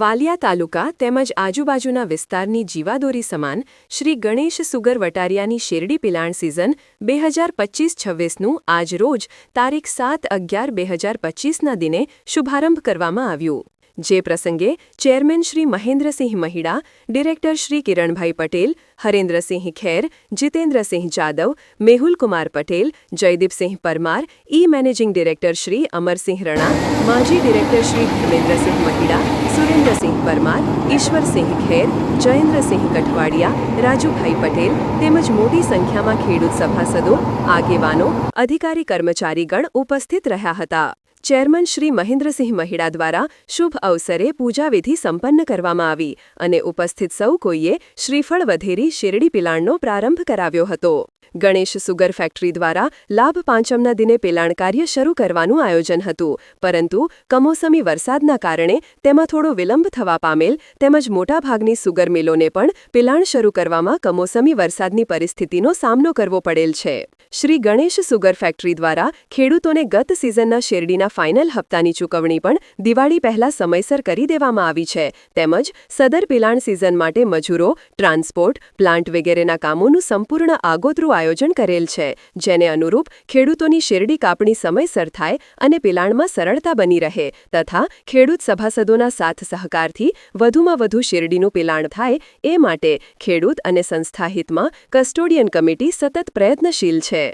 વાલિયા તાલુકા તેમજ આજુબાજુના વિસ્તારની જીવાદોરી સમાન શ્રી ગણેશ સુગર વટારિયાની શેરડી પિલાણ સિઝન બે હજાર પચીસ છવ્વીસનું આજ રોજ તારીખ સાત અગિયાર બે હજાર પચીસના દિને શુભારંભ કરવામાં આવ્યું. જે પ્રસંગે ચેરમેન શ્રી મહેન્દ્રસિંહ મહિડા, ડિરેક્ટર શ્રી કિરણભાઈ પટેલ, હરેન્દ્રસિંહ ખેર, જીતેન્દ્રસિંહ જાદવ, મેહુલકુમાર પટેલ, જયદીપસિંહ પરમાર, ઈ મેનેજિંગ ડિરેક્ટર શ્રી અમરસિંહ રણા, માજી ડિરેક્ટર શ્રી ધર્મેન્દ્રસિંહ મહિડા સુરેન્દ્રસિંહ પરમાર ઈશ્વરસિંહ ખેર જયેન્દ્રસિંહ કઠવાડિયા, રાજુભાઈ પટેલ તેમજ મોટી સંખ્યામાં ખેડૂત સભાસદો, આગેવાનો, અધિકારી કર્મચારીગણ ઉપસ્થિત રહ્યા હતા. ચેરમેન શ્રી મહેન્દ્રસિંહ મહિડા દ્વારા શુભ અવસરે પૂજાવિધિ સંપન્ન કરવામાં આવી અને ઉપસ્થિત સૌ કોઈએ શ્રીફળ વધેરી શેરડી પિલાણનો પ્રારંભ કરાવ્યો હતો. ગણેશ સુગર ફેક્ટરી દ્વારા લાભ પાંચમના દિને પેલાણ કાર્ય શરૂ કરવાનું આયોજન હતું. પરંતુ કમોસમી વરસાદના કારણે તેમાં થોડો વિલંબ થવા પામેલ, તેમજ મોટાભાગની સુગર મિલોને પણ પિલાણ શરૂ કરવામાં કમોસમી વરસાદની પરિસ્થિતિનો સામનો કરવો પડેલ છે. શ્રી ગણેશ સુગર ફેક્ટરી દ્વારા ખેડૂતોને ગત સિઝનના શેરડીના ફાઇનલ હપ્તાની ચૂકવણી પણ દિવાળી પહેલા સમયસર કરી દેવામાં આવી છે. તેમજ સદર પિલાણ સિઝન માટે મજૂરો, ટ્રાન્સપોર્ટ, પ્લાન્ટ વગેરેના કામોનું સંપૂર્ણ આગોતરું આયોજન કરેલ છે, જેને અનુરૂપ ખેડૂતોની શેરડી કાપણી સમયસર થાય અને પિલાણમાં સરળતા બની રહે તથા ખેડૂત સભાસદોના સાથ સહકારથી વધુમાં વધુ શેરડીનું પિલાણ થાય એ માટે ખેડૂત અને સંસ્થા હિતમાં કસ્ટોડિયન કમિટી સતત પ્રયત્નશીલ છે.